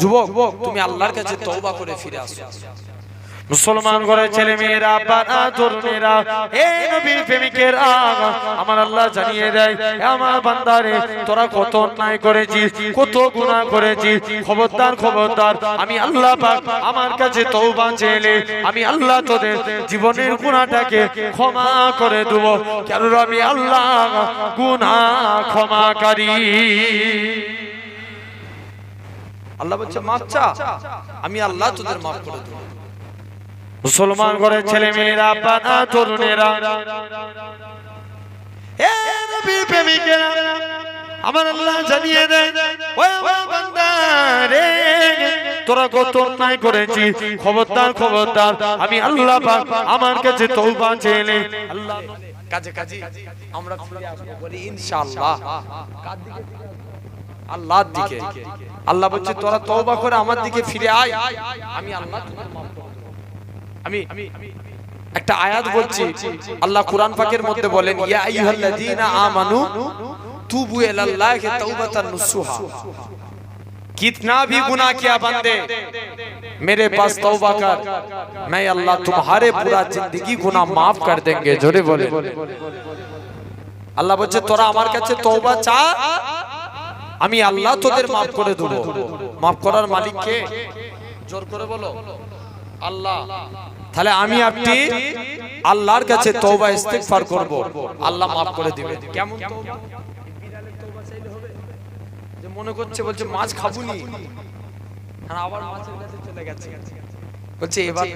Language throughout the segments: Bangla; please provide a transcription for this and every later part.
যুবক, তুমি আল্লাহর কাছে তওবা করে ফিরে আসো। মুসলমান ঘরের ছেলে মেয়েরা বানা নবীর প্রেমিকের আমার আল্লাহ জানিয়ে দেয় আমার বান্দারে, তোরা কত অন্যায় করেছিস, কত গুনাহ করেছিস, খবরদার খবরদার, আমি আল্লাহ পাক আমার কাছে তওবা চেলে আমি আল্লাহ তোদের জীবনের গুনাহটাকে ক্ষমা করে দেব কেন আমি আল্লাহ গুনাহ ক্ষমাকারী। আল্লাহ বলছে মাপ চা আমি আল্লাহ তোদের মাফ করে দেবো। মুসলমান ঘরের ছেলে মেয়েরা বানা তরুণেরা এ নবীর প্রেমিকেরা আমার আল্লাহ জানিয়ে দেয় ও আমার বান্দা রে তোরা কত অন্যায় করেছিস খবরদার খবরদার আমি আল্লাহ পাক আমার কাছে তওবা চেলে আল্লাহ কাজে কাজে আমরা ফিরে আসব বলি ইনশাআল্লাহ। কার দিকে আল্লাহর দিকে আল্লাহ বলছে তোরা তওবা করে আমার দিকে ফিরে আয় আমি আল্লাহ তোদের মাফ করে দেব। আমি একটা আয়াত বলছি আল্লাহ কুরআন পাকের মধ্যে বলেন ইয়া আইয়ুহাল্লাযীনা আমানু তুবু ইলাল্লাহি তাওবাতান নুসুহা कितना भी गुनाह किया बंदे मेरे पास तौबा कर मैं अल्लाह तुम्हारे पूरा जिंदगी गुनाह माफ कर देंगे जोरे बोले আল্লাহ বলছে তোরা আমার কাছে তওবা চা আমি আল্লাহ তোদের মাফ করে দেব। মাফ করার মালিক কে জোর করে বলো। আল্লাহ। তাহলে আমি আপনি আল্লাহর কাছে তওবা ইস্তেগফার করব। আল্লাহ মাফ করে দিবে কেমন? তওবা বিড়ালের তওবা চাইলে হবে যে মনে করছে বলছে মাছ খাবুনি আর আবার মাছের কাছে চলে গেছে। বলছে এবার।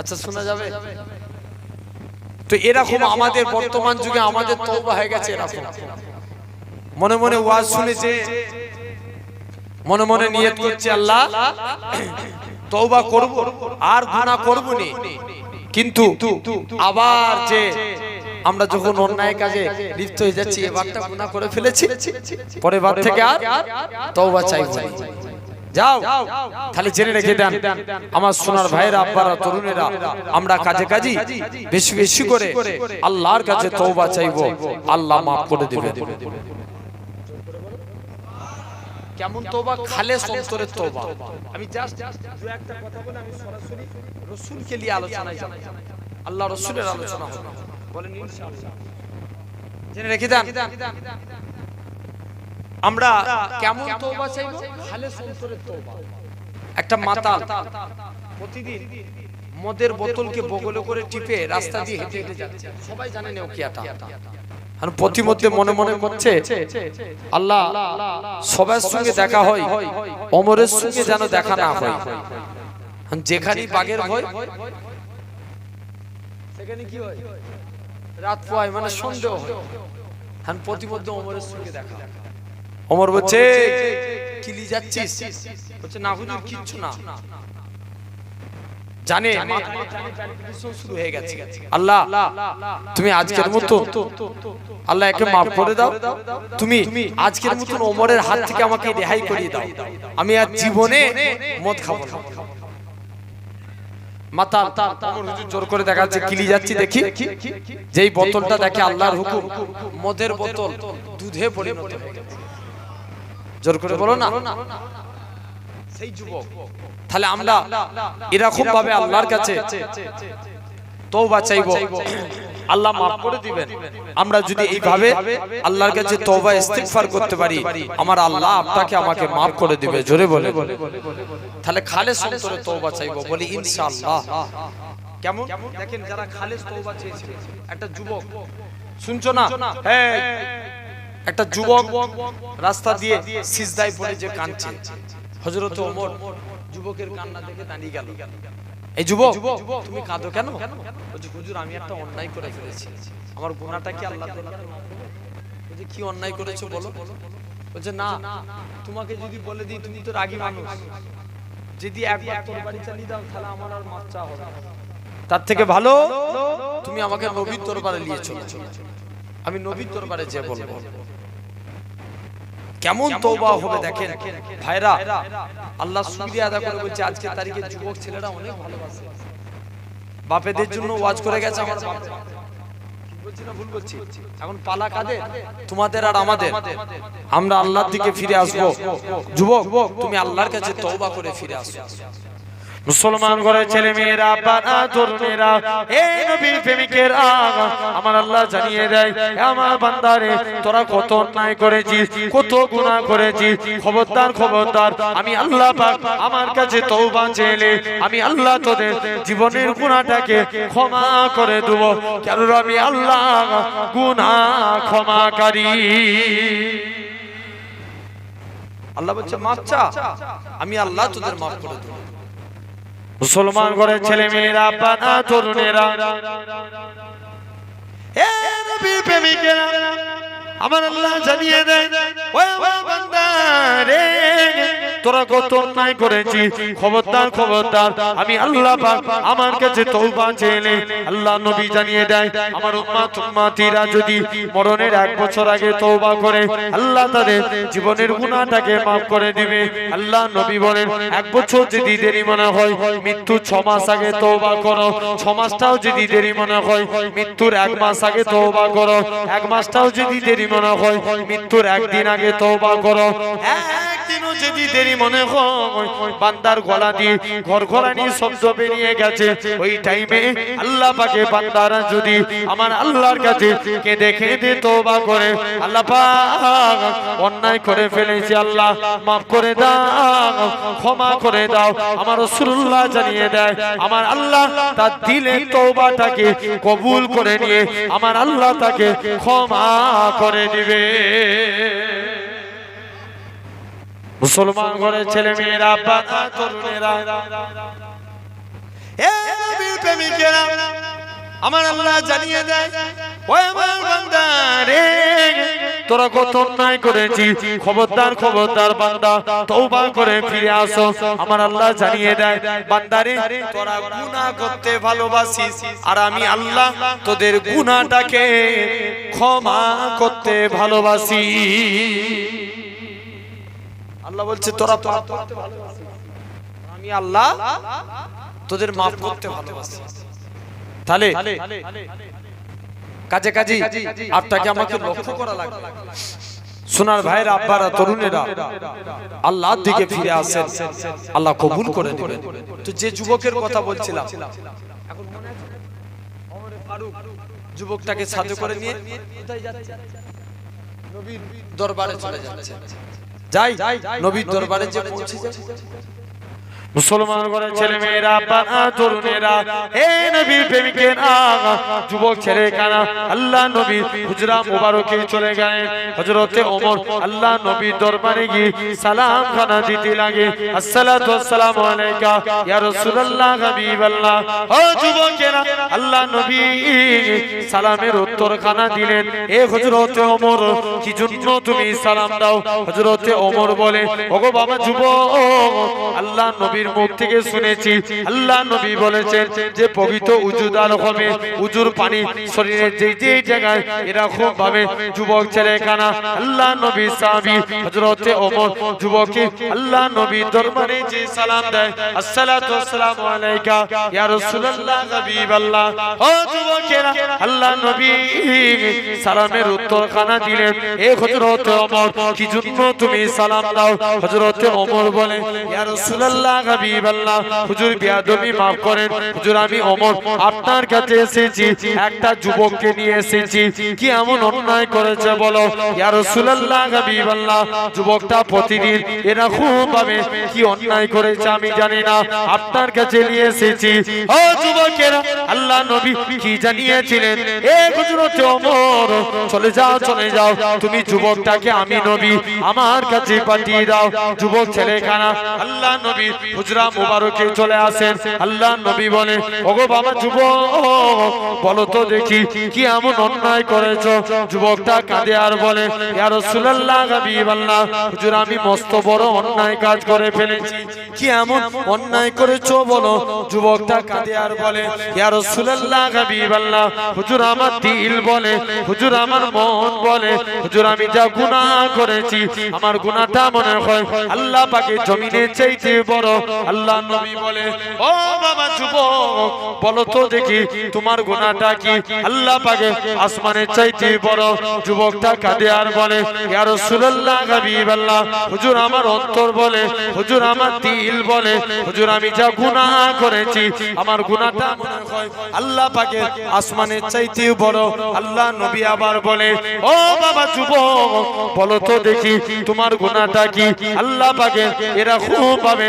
আচ্ছা শোনা যাবে? তো এরকম আমাদের বর্তমান যুগে আমাদের তওবা হয়ে গেছে এরকম। মনে মনে ওয়াজ শুনেছে মনে মনে নিয়ত করছে আল্লাহ তওবা করব আর গুনাহ করব নি। কিন্তু আবার যে আমরা যখন অন্যায় কাজে লিপ্ত হয়ে যাচ্ছি এবারটা গুনাহ করে ফেলেছি। পরের বার থেকে আর তওবা চাইব। না। যাও। তাহলে জেনে রেখে দেন। আমার সোনার ভাইয়েরা আব্বারা তরুণেরা আমরা কাজে কাজী বেশি বেশি করে আল্লাহর কাছে তওবা চাইব। আল্লাহ মাফ করে দিবে কেমন তওবা? খালে অন্তরের তওবা। আমি জাস্ট দু একটা কথা বলে আমি সরাসরি রাসূলকে নিয়ে আলোচনায় যাব। আল্লাহ রাসূলের আলোচনা হবে। বলেন ইনশাআল্লাহ। জেনে রেখে দেন। আমরা কেমন তওবা চাইব? খালে অন্তরের তওবা একটা মাতাল। প্রতিদিন মদের বোতলকে বগলে করে টিপে রাস্তা দিয়ে হেঁটে হেঁটে যাচ্ছে। সবাই জানে নেওকিয়াটা। আর প্রতিমধ্যে মনে মনে করছে আল্লাহ সবার সঙ্গে দেখা হয় অমরের সঙ্গে যেন দেখা না হয়। আর যেখানেই বাঘের ভয় সেখানে কি হয়? রাত পোয়ায় মানে সন্দেহ হয়। হ্যাঁ। প্রতিমধ্যে অমরের সঙ্গে দেখা হয়। অমর বলছে কিলি যাচ্ছিস? বলছে না হুজুর কিচ্ছু না। জানে শুরু হয়ে গেছে। আল্লাহ তুমি আজকের মতো আল্লাহ একে মাফ করে দাও। তুমি আজকের মতন ওমরের হাত থেকে আমাকে রেহাই করিয়ে দাও। আমি আর জীবনে মদ খাব না। ওমর হুজুর জোর করে দেখাচ্ছে কিলি যাচ্ছি দেখি। যেই বোতলটা দেখে আল্লাহর হুকুম মদের বোতল দুধে পরিণত হয়ে গেছে। জোর করে বলো না। সেই যুবক। তাহলে আমরা এরকম ভাবে আল্লাহর কাছে তওবা চাইব। আল্লাহ মাফ করে দিবেন। আমরা যদি এইভাবে আল্লাহর কাছে তওবা ইস্তিগফার করতে পারি আমার আল্লাহ আপনাকে আমাকে মাফ করে দিবে। জোরে বলে তাহলে খালেস অন্তরে তওবা চাইব বলি ইনশাআল্লাহ। কেমন? দেখেন যারা খালেস তওবা চেয়েছিল একটা যুবক। শুনছো না? হ্যাঁ একটা যুবক রাস্তা দিয়ে সিজদায় পড়ে যে কাঁদছে। হযরত ওমর যুবকের কান্না দেখে দাঁড়িয়ে গেল। এই যুবক তুমি কাঁদো কেন? বলছে হুজুর আমি একটা অন্যায় করে ফেলেছি। আমার গুনাহটা কি আল্লাহ বলছে কি অন্যায় করেছ বলো? বলছে না তোমাকে যদি বলে দিই তুমি তো রাগী মানুষ। যদি একবার তোর বাড়ি চালিয়ে দাও তাহলে আমার আর মাচ্চা হবে তার থেকে ভালো তুমি আমাকে নবীর দরবারে নিয়ে চলো। আমি নবীর দরবারে যে বলব। কেমন তওবা হবে দেখেন? ভাইরা আল্লাহ শুকরিয়া আদা করে বলছে আজকে তারিখে যুবক ছেলেরা অনেক ভালোবাসে। বাপেদের জন্য ওয়াজ করে গেছে আমার বাপ। কিন্তু বলছি না ভুল বলছি এখন পালা কাদের? তোমাদের আর আমাদের। আমরা আল্লাহর দিকে ফিরে আসব। যুবক তুমি আল্লাহর কাছে তওবা করে ফিরে আসো। মুসলমান ঘরের ছেলে মেয়েরা বানা তরুণেরা এই নবীর প্রেমিকের আগা আমার আল্লাহ জানিয়ে দেয় আমার বান্দারে, তোরা কত অন্যায় করেছিস, কত গুনাহ করেছিস, খবরদার খবরদার, আমি আল্লাহ পাক আমার কাছে তওবা চেলে, আমি আল্লাহ তোদের জীবনের গুনাহটাকে ক্ষমা করে দেব কেন আমি আল্লাহ গুনাহ ক্ষমাকারী। আল্লাহ বলছে মাপ চা, আমি আল্লাহ তোদের মাফ করে দেবো। মুসলমান ঘরের ছেলে মেয়েরা পানা তরুণেরা। প্রেমিকেরা আমার আল্লাহ জানিয়ে দেয় তোরা কত অন্যায় করেছিস খবরদার খবরদার, আমি আল্লাহ আমার কাছে তওবা চেলে আল্লাহ নবী জানিয়ে দেয়, আমার উম্মাত, উম্মাতিরা যদি মরণের এক বছর আগে তওবা করে, আল্লাহ তাদের জীবনের গুনাহটাকে maaf করে দিবে। আল্লাহ নবী বলেন, এক বছর যদি দেরি মনে হয়, মৃত্যু ছ মাস আগে তওবা করো। ছ মাসটাও যদি দেরি মনে হয়, মৃত্যুর এক মাস আগে তওবা করো। এক মাসটাও যদি দেরি মনে হয়, মৃত্যুর একদিন আগে তওবা করো। যদি আল্লাহ মাফ করে দাও, ক্ষমা করে দাও। আমার জানিয়ে দেয়, আমার আল্লাহ তার দিলে কবুল করে নিয়ে, আমার আল্লাহ তাকে ক্ষমা দিবে। মুসলমান ঘরের ছেলে মেয়েরা বাবা তরুণেরা। প্রেমিকেরা আমার আল্লাহ জানিয়ে দেয় ও আমার বান্দা, রে, তোরা কত অন্যায় করেছিস খবরদার খবরদার বান্দা, তওবা করে ফিরে আসো। আমার আল্লাহ জানিয়ে দেয় বান্দারে তোরা গুনাহ করতে ভালোবাসিস, আর আমি আল্লাহ তোদের গুনাহটাকে ক্ষমা করতে ভালোবাসি। আল্লাহ বলছে, তোরা পাপ করতে ভালোবাসিস আমি আল্লাহ তোদের মাফ করতে ভালোবাসি। তাহলে কাজে কাজে আপনাকে আমাকে লক্ষ্য করা লাগবে। সোনার ভাইয়ের আব্বারা তরুণেরা আল্লাহর দিকে ফিরে আসেন। আল্লাহ কবুল করে নেবেন তো যে যুবকের কথা বলছিলাম এখন মনে আছে? ওমরে ফারুক যুবকটাকে সাথে করে নিয়ে কোথায় যাচ্ছে? নবীর দরবারে চলে যাচ্ছে। যাই নবীর দরবারে যে পৌঁছে যায় মুসলমান ঘরের ছেলে মেয়েরা বাবা তরুণেরা হে নবীর প্রেমিকের আগা যুবক ছেলে কানা, আল্লাহ নবী হুজরা মুবারকে চলে গেলেন। হযরতে ওমর আল্লাহ নবীর দরবারে গিয়ে সালাম খানা দিতে লাগে। আসসালাতু ওয়াসসালামু আলাইকা, ইয়া রাসূলুল্লাহ হাবিবাল্লাহ। ও যুবকেরা, আল্লাহ নবী সালামের উত্তর খানা দিলেন। এ হযরতে ওমর, কি জন্য তুমি সালাম দাও? হযরতে ওমর বলে, ওগো বাবা যুবক, আল্লাহ নবীর মুখ থেকে শুনেছি। আল্লাহ নবী বলেছেন যে, পবিত্র উজুদার হবে উজুর পানি শরীরের যে যে জায়গায় এরকম ভাবে যুবক ছেলে কানা, আল্লাহ নবী সাহাবী হযরতে ওমর যুবককে আল্লাহ নবী দরবারে যে সালাম দেয়, আসসালাতু ওয়াসসালামু আলাইকা ইয়া রাসূলুল্লাহ হাবিবাল্লাহ। ও যুবকেরা, আল্লাহ নবী সালামের উত্তর খানা দিলেন। এ হযরতে ওমর, কি জন্য তুমি সালাম দাও? হযরতে ওমর বলে, ইয়া রাসূলুল্লাহ হাবিবাল্লাহ হুজুর বিয়াদবি maaf করেন। হুজুর, আমি ওমর আপনার কাছে এসেছি, একটা যুবককে নিয়ে এসেছি। কি এমন অন্যায় করেছে বলো? ইয়া রাসূলুল্লাহ হাবিবাল্লাহ যুবকটা প্রতিদিন এরকম ভাবে কি অন্যায় করেছে আমি জানি না। আপনার কাছে নিয়ে এসেছি। ও যুবকেরা, আল্লাহ নবী কি জানিয়েছিলেন? এ হযরত ওমর চলে যাও চলে যাও। তুমি যুবকটাকে আমি নবী, আমার কাছে পাঠিয়ে দাও। যুবক ছেলেখানা, আল্লাহ নবী হুজরা মুবারকে চলে আসেন। আল্লাহ নবী বলে ওগো বাবা যুবক, বলো তো দেখি, কি এমন অন্যায় করেছ? যুবকটা কাঁদে আর বলে, ইয়া রাসূলুল্লাহ হাবিবাল্লাহ হুজুর আমি মস্ত বড় অন্যায় কাজ করে ফেলেছি। কি এমন অন্যায় করেছ বলো? যুবকটা কাঁদে আর বলে, ইয়া রাসূলুল্লাহ হাবিবাল্লাহ হুজুর আমার দিল বলে, হুজুর আমার মন বলে, হুজুর আমি যা গুনাহ করেছি, আমার গুনাহটা মনে হয় আল্লাহ পাকে জমিনে চাইতে বড় আল্লাহ নবী বলে, ও বাবা যুবক, বলো তো দেখি তোমার গুনাহটা কি? আল্লাহ পাকে আসমানের চাইতে বড় যুবকটা কাঁদে আর বলে, ইয়া রাসূলুল্লাহ হাবিবাল্লাহ হুজুর আমার অন্তর বলে, হুজুর আমার দিল বলে, হুজুর আমি যা গুনাহ করেছি, আমার গুনাহটা আল্লাহ পাকে আসমানের চাইতে বড়। আল্লাহ নবী আবার বলে, ও বাবা যুবক, বলো তো দেখি তোমার গুনাহটা কি? আল্লাহ পাকে এরা খুব পাবে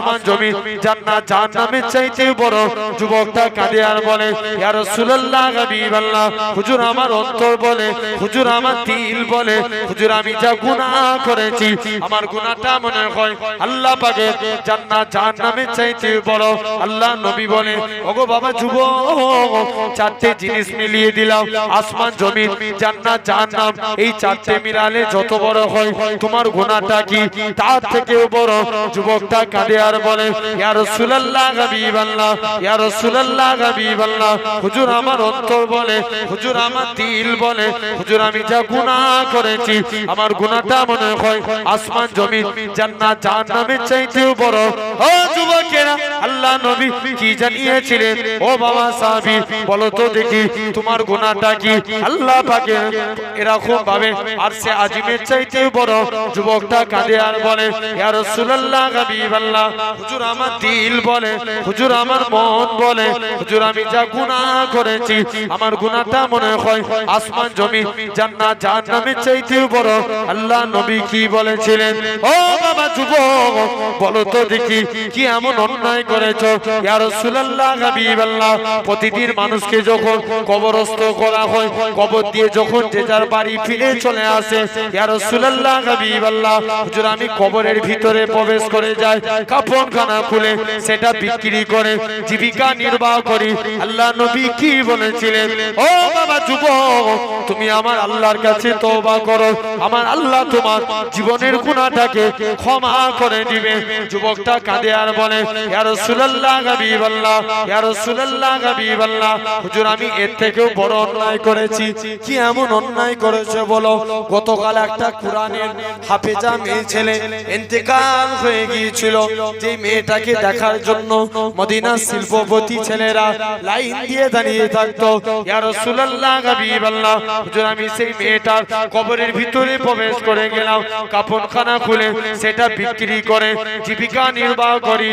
আসমান জমি, জান্নাত জাহান্নামের চাইতে বড়। যুবকটা কাঁদে আর বলে, ইয়া রাসূলুল্লাহ হাবিবাল্লাহ হুজুর আমার অন্তর বলে, হুজুর আমার দিল বলে, হুজুর আমি যা গুনাহ করেছি, আমার গুনাহটা মনে হয় আল্লাহ পাকে জান্নাত জাহান্নামের চাইতে বড়। আল্লাহ নবী বলে, ওগো বাবা যুবক, চারটে জিনিস মিলিয়ে দিলাম, আসমান জমিন জান্নাত জাহান্নাম, এই চারটে মিলালে যত বড় হয়, তোমার গুনাহটা কি? তার থেকেও বড়। যুবকটা কাঁদে আর বলে, ইয়া রাসূলুল্লাহ, হাবিবাল্লাহ, ইয়া রাসূলুল্লাহ, হাবিবাল্লাহ। হুজুর আমার অন্তর বলে, হুজুর আমার দিল বলে, হুজুর, আমি যা গুনাহ করেছি, আমার গুনাহটা মনে হয় আসমান জমিন, জান্নাত, জাহান্নামের চাইতেও বড়। ও যুবকেরা, আল্লাহ নবী কি জানিয়েছিলেন? ও বাবা সাহাবী, বলো তো দেখি, তোমার গুনাহটা কি? আল্লাহ পাকে এরকম ভাবে আর সে আজিমের চাইতেও বড়। যুবকটা কাঁদে আর বলে, ইয়া রাসূলুল্লাহ, হাবিবাল্লাহ। হুজুর আমার দিল বলে, হুজুর আমার মন বলে, হুজুর আমি যা গুনাহ করেছি, আমার গুনাহটা মনে হয় আসমান জমি, জান্নাত, জাহান্নামের চাইতেও বড়। আল্লাহ নবী কি বলেছিলেন? ও বাবা যুবক, বলো তো দেখি, কি এমন অন্যায় করেছ? ইয়া রাসূলুল্লাহ, হাবিবাল্লাহ, প্রতিদিন মানুষকে যখন কবরস্থ করা হয়, কবর দিয়ে যখন যে যার বাড়ি ফিরে চলে আসে, ইয়া রাসূলুল্লাহ, হাবিবাল্লাহ, হুজুর আমি কবরের ভিতরে প্রবেশ করে যাই কাফনখানা খুলে সেটা বিক্রি করে জীবিকা নির্বাহ করি। আল্লাহ নবী কি বলেছিলেন? ও বাবা যুবক তুমি আমার আল্লাহর কাছে তওবা করো। আমার আল্লাহ তোমার জীবনের গুনাহটাকে ক্ষমা করে দিবে। যুবকটা কাঁদে আর বলে ইয়া রাসূলুল্লাহ হাবিবাল্লাহ ইয়া রাসূলুল্লাহ হাবিবাল্লাহ হুজুর আমি এর থেকেও বড় অন্যায় করেছি। কি এমন অন্যায় করেছে বলো? গতকাল একটা কোরআনের হাফেজা মেয়ে ছেলে ইন্তেকাল হয়ে গিয়েছিল। যে মেয়েটাকে দেখার জন্য মদিনা শিল্পপতি ছেলেরা লাইন দিয়ে দাঁড়িয়ে থাকতো। আমি সেই মেয়েটার কবরের ভিতরে প্রবেশ করে গেলাম। কাপড়খানা খুলে সেটা বিক্রি করে জীবিকা নির্বাহ করি।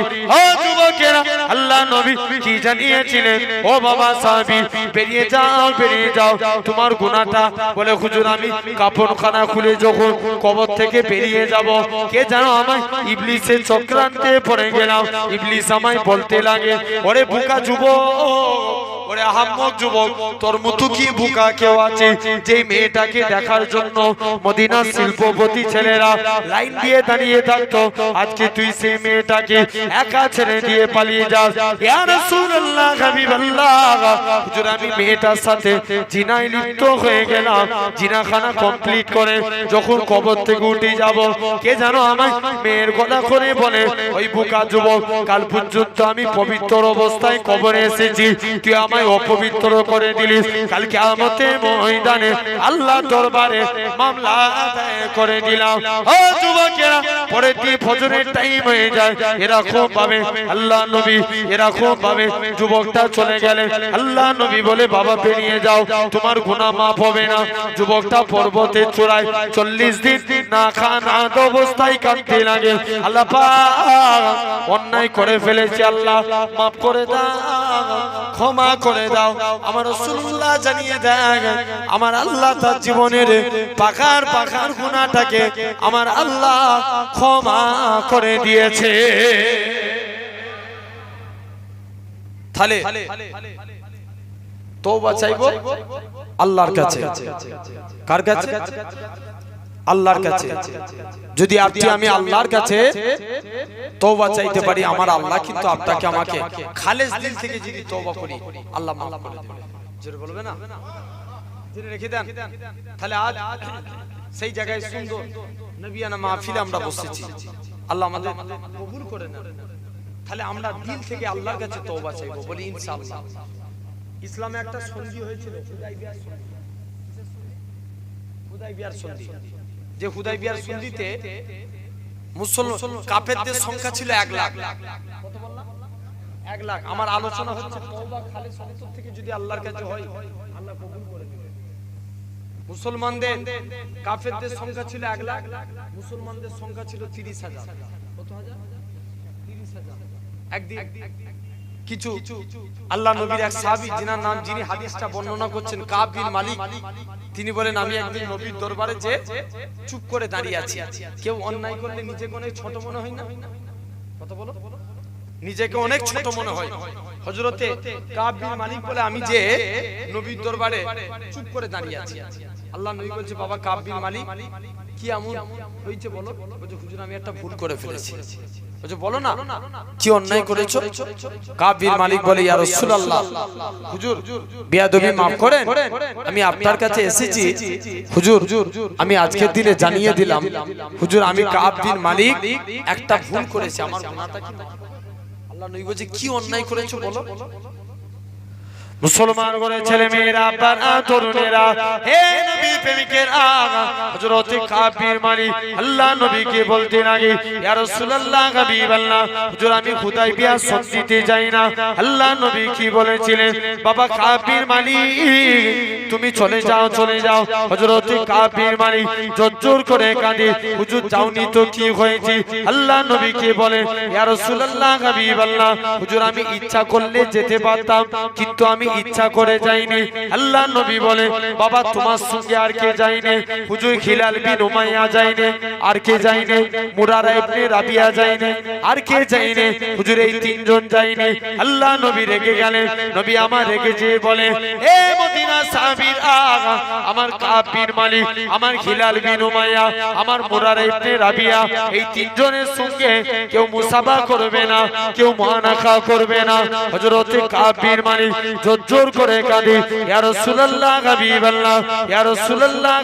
আল্লাহ নবী কি জানিয়েছিলেন? ও বাবা সাহাবী বেরিয়ে যাও বেরিয়ে যাও। তোমার গুনাহটা বলে হুজুর আমি কাপড়খানা খুলে যখন কবর থেকে বেরিয়ে যাব কে জানো আমায় ইবলিসের চক্রান্তে পড়ে গেলাম ইবলিস আমায় বলতে লাগে ওরে বুকা যুবক ওরে আহাম্মক যুবক, তোর মতো কি বুকা কেউ আছে? যে মেয়েটাকে দেখার জন্য মদিনা শিল্পপতি ছেলেরা লাইন দিয়ে দাঁড়িয়ে থাকতো, আজকে তুই সেই মেয়েটাকে একা ছেড়ে দিয়ে পালিয়ে যাস। ইয়া রাসূলুল্লাহ, হাবিবাল্লাহ। হুজুর, আমি মেয়েটার সাথে লিপ্ত হয়ে গেলাম। জিনাখানা কমপ্লিট করে যখন কবর থেকে উঠে যাব, কে জানো আমায় মেয়ের গলা করে বলে, ওই বুকা যুবক, কাল পর্যন্ত আমি পবিত্র অবস্থায় কবরে এসেছি। তুই আমায় অপবিত্র করে দিলিস। কাল কিয়ামতে ময়দানে আল্লাহ দরবারে মামলা করে দিলাম। যুবকেরা দিয়ে ফজরের টাইম হয়ে যায়। এরকম আল্লাহ নবী এরকম যুবকটা চলে গেলে আল্লাহ নবী বলে বাবা বেরিয়ে যাও, তোমার মাফ হবে না। যুবকটা চূড়ায় চল্লিশ দিন না খান অবস্থায় কাঁদতে লাগে। আল্লাহ অন্যায় করে ফেলেছে, আল্লাহ মাফ করে দাও, ক্ষমা করে দাও। আমার রাসূলুল্লাহ জানিয়ে দেয়, আমার আল্লাহ তার জীবনের পাখার পাখার গুনাহটাকে আমার আল্লাহ ক্ষমা করে দিয়েছে। তাহলে তওবা আল্লাহর কাছে। কার কাছে? আল্লাহর কাছে। যদি আপনি আমি আল্লাহর কাছে তওবা চাইতে পারি আমার আল্লাহ কিন্তু আপনাকে আমাকে খালেস দিল থেকে যদি তওবা করি আল্লাহ মাফ করে দেবে। জোরে বলবে না? জেনে রেখে দেন। তাহলে আজ সেই জায়গায় সুন্দর নবিয়ানা মাহফিলে আমরা বসেছি। আল্লাহ আমাদের কবুল করে নেন। তাহলে আমরা দিল থেকে আল্লাহর কাছে তওবা চাইব বলি ইনশাআল্লাহ। ইসলামে একটা সন্ধি হয়েছিল হুদাইবিয়ার সন্ধি। হুদাইবিয়ার সন্ধি। যে হুদাইবিয়ার সন্ধিতে মুসলমান কাফেরদের সংখ্যা ছিল এক লাখ। কত বললাম? এক লাখ। আমার আলোচনা হচ্ছে তওবা থেকে যদি আল্লাহর কাছে হয় আল্লাহ কবুল করে মুসলমানদের কাফেরদের সংখ্যা ছিল এক লাখ। মুসলমানদের সংখ্যা ছিল তিরিশ হাজার। কত হাজার? তিরিশ হাজার। একদিন কিছু আল্লাহ নবীর এক সাহাবী যিনার নাম যিনি হাদিসটা বর্ণনা করছেন কাব বিন মালিক। তিনি বলেন, আমি একদিন নবীর দরবারে যে চুপ করে দাঁড়িয়ে আছি, কেউ অন্যায় করলে নিজেকে অনেক ছোট মনে হয় না? কত বলো। নিজেকে অনেক ছোট মনে হয়। হজরতে কাব বিন মালিক বলে, আমি যে নবীর দরবারে চুপ করে দাঁড়িয়ে আছি। আল্লাহ নবী বলছে, বাবা কাব বিন মালিক, কি এমন হয়েছে বলো? বলছে, হুজুর, আমি একটা ভুল করে ফেলেছি। বলো না কি অন্যায় করেছ কাবির মালিক বলে ইয়া রাসূলুল্লাহ হুজুর বিয়াদবি maaf করেন আমি আপনার কাছে এসেছি হুজুর আমি আজকের দিনে জানিয়ে দিলাম হুজুর আমি কাব বিন মালিক একটা ভুল করেছি আমার গুনাহটা কি আল্লাহ নবী কি অন্যায় করেছ বলো মুসলমান করে ছেলে মেয়েরা বানা তরুণেরা, হে নবী প্রেমিকের আগা হযরত কাফির মালি আল্লাহ নবীকে বলতে লাগে ইয়া রাসূলুল্লাহ হাবিবাল্লাহ, হুজুর আমি হুদাইবিয়া সন্ধিতে যাই না। আল্লাহ নবী কি বলেছিলেন? বাবা কাফির মালি তুমি চলে যাও চলে যাও। হযরত কাফির মালি জোর করে কাঁদে, হুজুর যাওনি তো কি হয়েছে? আল্লাহ নবীকে বলে ইয়া রাসূলুল্লাহ হাবিবাল্লাহ, হুজুর আমি ইচ্ছা করলে যেতে পারতাম, কিন্তু আমি ইচ্ছা করে যাইনি। আল্লাহ নবী বলে, বাবা, তোমার সঙ্গে আর কে যাইনি? হুজুর খিলাল বিন উমাইয়া যাইনি। আর কে যাইনি? মুরারা ইবনে রাবিয়া যাইনি। আর কে যাইনি? হুজুর এই তিনজন যাইনি। আল্লাহ নবী রেগে গেলেন। নবী আমার রেগে যেয়ে বলে, এ মদিনা সাহাবীর আগা আমার কাফির মালিক, আমার খিলাল বিন উমাইয়া, আমার মুরারা ইবনে রাবিয়া, এই তিনজনের সঙ্গে কেউ মুসাফা করবে না, কেউ মহানাখা করবে না। হযরত কাফির মালিক জোর করে কাঁদে। ইয়া রাসূলুল্লাহ ইয়া রাসূলুল্লাহ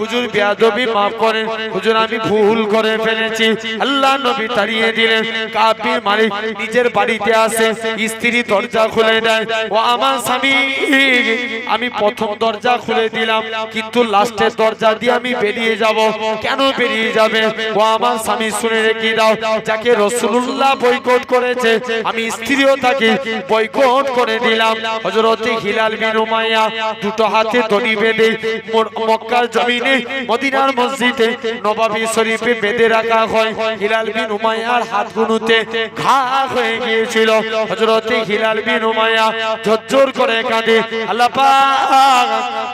হুজুর বেয়াদবি maaf করেন। হুজুর, আমি ভুল করে ফেলেছি। আল্লাহ নবী তাড়িয়ে দিলেন। কাফির মালিক নিজের বাড়িতে আসে, স্ত্রী দরজা খুলে দেয়। ও আমার স্বামী, আমি প্রথম দরজা খুলে দিলাম, কিন্তু লাস্টের দরজা দিয়ে আমি বেরিয়ে যাব। কেন বেরিয়ে যাবে? ও আমার স্বামী, শুনে রেখে দাও। যাকে রসুল্লাহ বয়কট করেছে, আমি স্ত্রীও তাকে বয়কট করে দিলাম। হযরতে হিলাল বিন উমাইয়া দুটো হাতে দড়ি বেঁধে মক্কার জমিনে মদিনার মসজিদে নবাবী শরীফে বেঁধে রাখা হয়। হিলাল বিন উমাইয়ার হাত গুনুতে ঘা হয়ে গিয়েছিল। হযরতে হিলাল বিন উমাইয়া ঝরঝর করে কাঁদে। আল্লাহ পাক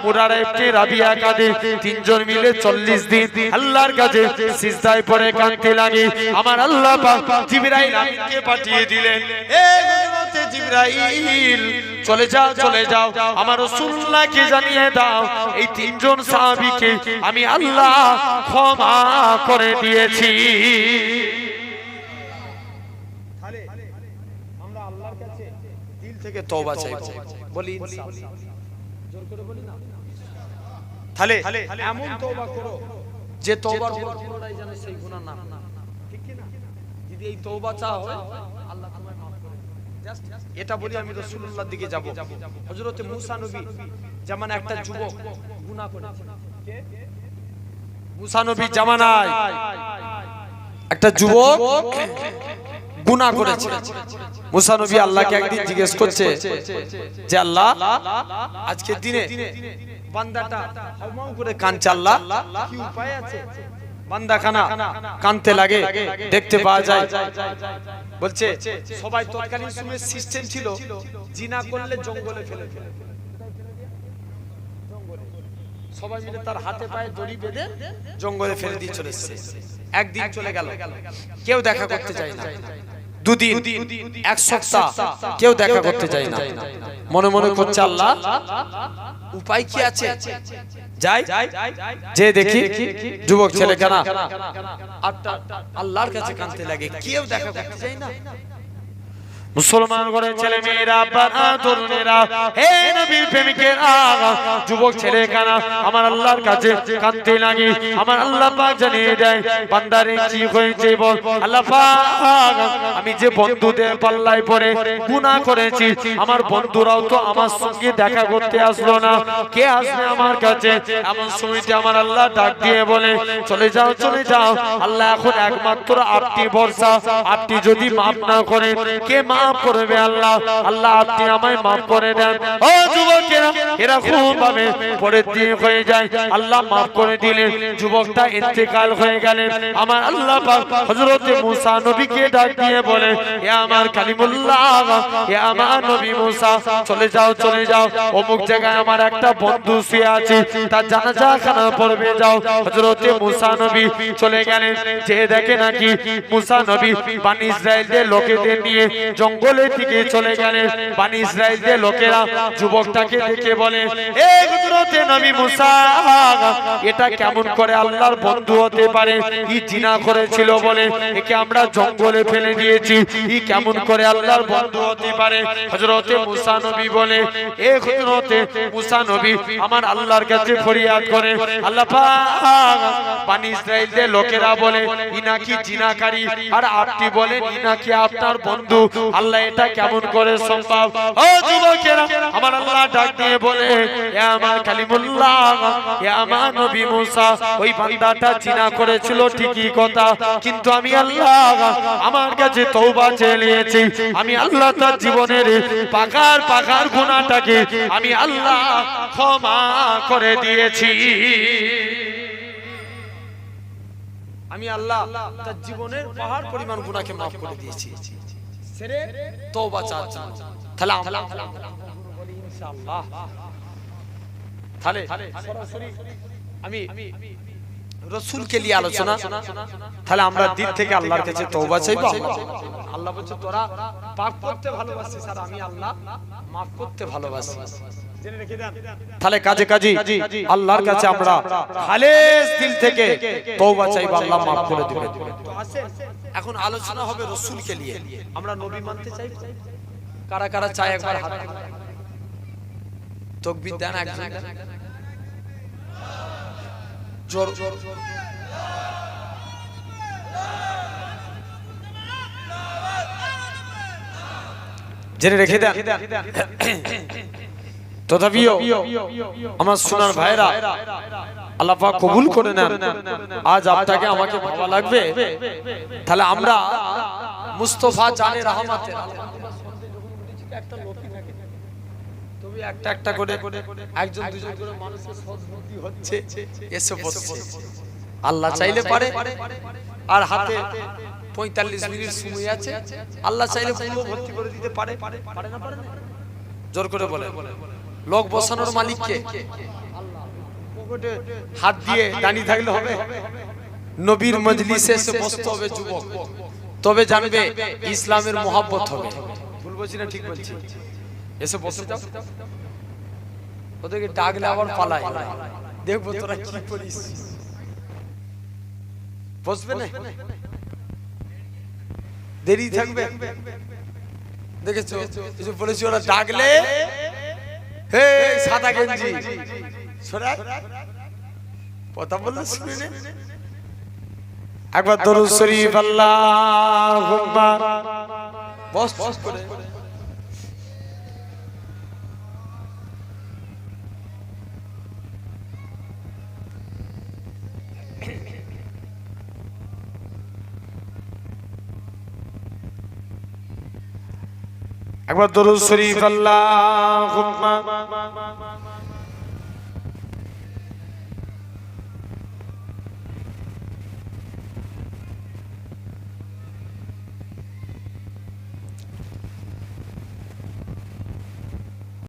মুরারা ইবনে রাবিয়া কাঁদে। তিনজন মিলে 40 দিন আল্লাহর কাছে সিজদায় পড়ে কাঁদতে লাগে। আমার আল্লাহ পাক জিবরাইল আমিনকে পাঠিয়ে দিলেন। এ হযরতে জিবরাইল চলে যাও চলে যাও। আমার রাসূলুল্লাহকে জানিয়ে দাও এই তিনজন সাহাবীকে আমি আল্লাহ ক্ষমা করে দিয়েছি। আমরা আল্লাহর কাছে দিল থেকে তওবা চাইব। বলি ইনশাআল্লাহ। জোর করে বলি না? তাহলে এমন তওবা করো যে তওবার পর পুনরায় যেন সেই গুনাহ না ঠিক কি না যদি এই তওবা চা হয় আল্লাহ তোমায় maaf করে জাস্ট এটা বলি আমি রাসূলুল্লাহর দিকে যাব। হযরতে মুসা নবী যেমন একটা যুবক গুনাহ করেছে। কে? মুসা নবীর জামানায় একটা যুবক গুনাহ করেছে। মুসা নবী আল্লাহকে একদিন জিজ্ঞেস করছে যে আল্লাহ আজকে দিনে বান্দাটা হাউমাউ করে কাঁদছে আল্লাহ কি উপায় আছে? বান্দা খানা কানতে লাগে দেখতে পাওয়া যায়। বলছে সবাই তৎকালীন সিস্টেম ছিল জিনা করলে জঙ্গলে ফেলে ফেলে সবাই মিলে তার হাতে পায়ে দড়ি বেঁধে জঙ্গলে ফেলে দিয়ে চলে এসেছে। একদিন চলে গেল। কেউ দেখা করতে চায় না। দুদিন এক সপ্তাহ কেউ দেখা করতে চায় না। মনে মনে করছে আল্লাহ উপায় কি আছে? যাই যে দেখি যুবক ছেলে কেনা আল্লাহর কাছে কানতে লাগে। কেউ দেখা করতে না। মুসলমান ছেলে মেয়েরা তরুণেরা, হে নবীর যুবক ছেলে কানা আমার আল্লাহর কাছে কাঁদতে আমার আল্লাহ পাক জানিয়ে দেয়, বান্দারে কি হয়েছে বল? আল্লাহ পাক, আমি যে বন্ধুদের পাল্লায় পড়ে গুনাহ করেছি, আমার বন্ধুরাও তো আমার সঙ্গে দেখা করতে আসলো না। কে আসবে আমার কাছে? এমন সময়তে আমার আল্লাহ ডাক দিয়ে বলে, চলে যাও চলে যাও। আল্লাহ এখন একমাত্র আপনি ভরসা আপনি যদি মাফ না করেন কে মাফ করবে আল্লাহ। আল্লাহ, আপনি আমায় মাফ করে দেন। ও যুবকেরা এরকম ভাবে পরের দিন হয়ে যায়। আল্লাহ মাফ করে দিলেন যুবকটা ইন্তেকাল হয়ে গেলেন আমার আল্লাহ পাক মুসা নবীকে ডাক দিয়ে বলে, এ আমার কালিমুল্লাহ, এ আমার নবী মুসা, চলে যাও চলে যাও। অমুক জায়গায় আমার একটা বন্ধু শুয়ে আছে, তার জানাজা খানা পড়বে যাও। হযরতে মুসা নবী চলে গেলেন। যে দেখে নাকি মুসা নবী বানি ইসরায়েলদের লোকেদের নিয়ে জঙ্গলের দিকে চলে গেলেন বানি ইসরায়েলদের লোকেরা যুবকটাকে দেখে বলে, এ হযরতে নবী মুসা, এটা কেমন করে আল্লাহর বন্ধু হতে পারে? ই জিনা করেছিল বলে? একে আমরা জঙ্গলে ফেলে দিয়েছি। ই কেমন করে আল্লাহর বন্ধু হতে পারে? হযরতে মুসা নবী বলে, এ হযরতে মুসা নবী, আমার আল্লাহর কাছে ফরিয়াদ করে। আল্লাহ পাক বানি ইসরায়েলদের লোকেরা বলে ই নাকি জিনাকারী? আর আপনি বলেন ই নাকি আপনার বন্ধু? আল্লাহ এটা কেমন করে সম্ভব? ও যুবকেরা আমার আল্লাহ ডাক দিয়ে বলে এ আমার কালিমুল্লাহ এ আমার নবী মুসা। ওই বান্দাটা জিনা করেছিল ঠিকই কথা। কিন্তু আমি আল্লাহ আমার কাছে তওবা চেয়ে নিয়েছি। আমি আল্লাহ তার জীবনের পাকার পাকার গুনাহটাকে আমি আল্লাহ ক্ষমা করে দিয়েছি। আমি আল্লাহ তার জীবনের পাহাড় পরিমাণ গুনাহকে মাফ করে দিয়েছি। সেরে তওবা চাচ্ছি তাহলে আমরা বলি ইনশাআল্লাহ। তাহলে সরাসরি আমি রসুলকে নিয়ে আলোচনা। তাহলে আমরা দিক থেকে আল্লাহর কাছে তওবা চাইব। আল্লাহ বলছে তোরা পাপ করতে ভালোবাসিস আর আমি আল্লাহ মাফ করতে ভালোবাসি। তাহলে কাজে কাজে আল্লাহর কাছে আমরা খালেস দিল থেকে তওবা চাইব আল্লাহ মাফ করে দিবেন। তো আসেন এখন আলোচনা হবে রসুলকে নিয়ে। আমরা নবী মানতে চাই কারা কারা চায় একবার তকবির দেন একজন। জোর। জেনে রেখে দেন। তথাপিও আমার সোনার ভাইরা আল্লাহ পাক কবুল করে নেন। আজ আপনাকে আমাকে ভাবা লাগবে। তাহলে আমরা মুস্তফা জানে বসছে। আল্লাহ চাইলে পারে। আর হাতে পঁয়তাল্লিশ মিনিট সময় আছে। আল্লাহ চাইলে ভর্তি করে দিতে পারে। জোর করে বলে লোক বসানোর মালিক কে পকেটে হাত দিয়ে দাঁড়িয়ে থাকলে হবে। নবীর মজলিসে এসে হবে যুবক। তবে জানবে ইসলামের মহাব্বত হবে। ভুল বলছি না, ঠিক বলছি? এসে বসে যাও। ওদেরকে ডাকলে আবার পালায়। দেখব তোরা কি করিস। বসবে না? দেরি থাকবে? দেখেছ? বলেছি, ওরা ডাকলে, হে সাদা গেঞ্জি। সরা কথা বললে শুনে নে। একবার দরুদ শরীফ আল্লাহুম্মা। বস বস করে। একবার দরুদ শরীফ আল্লাহুম্মা।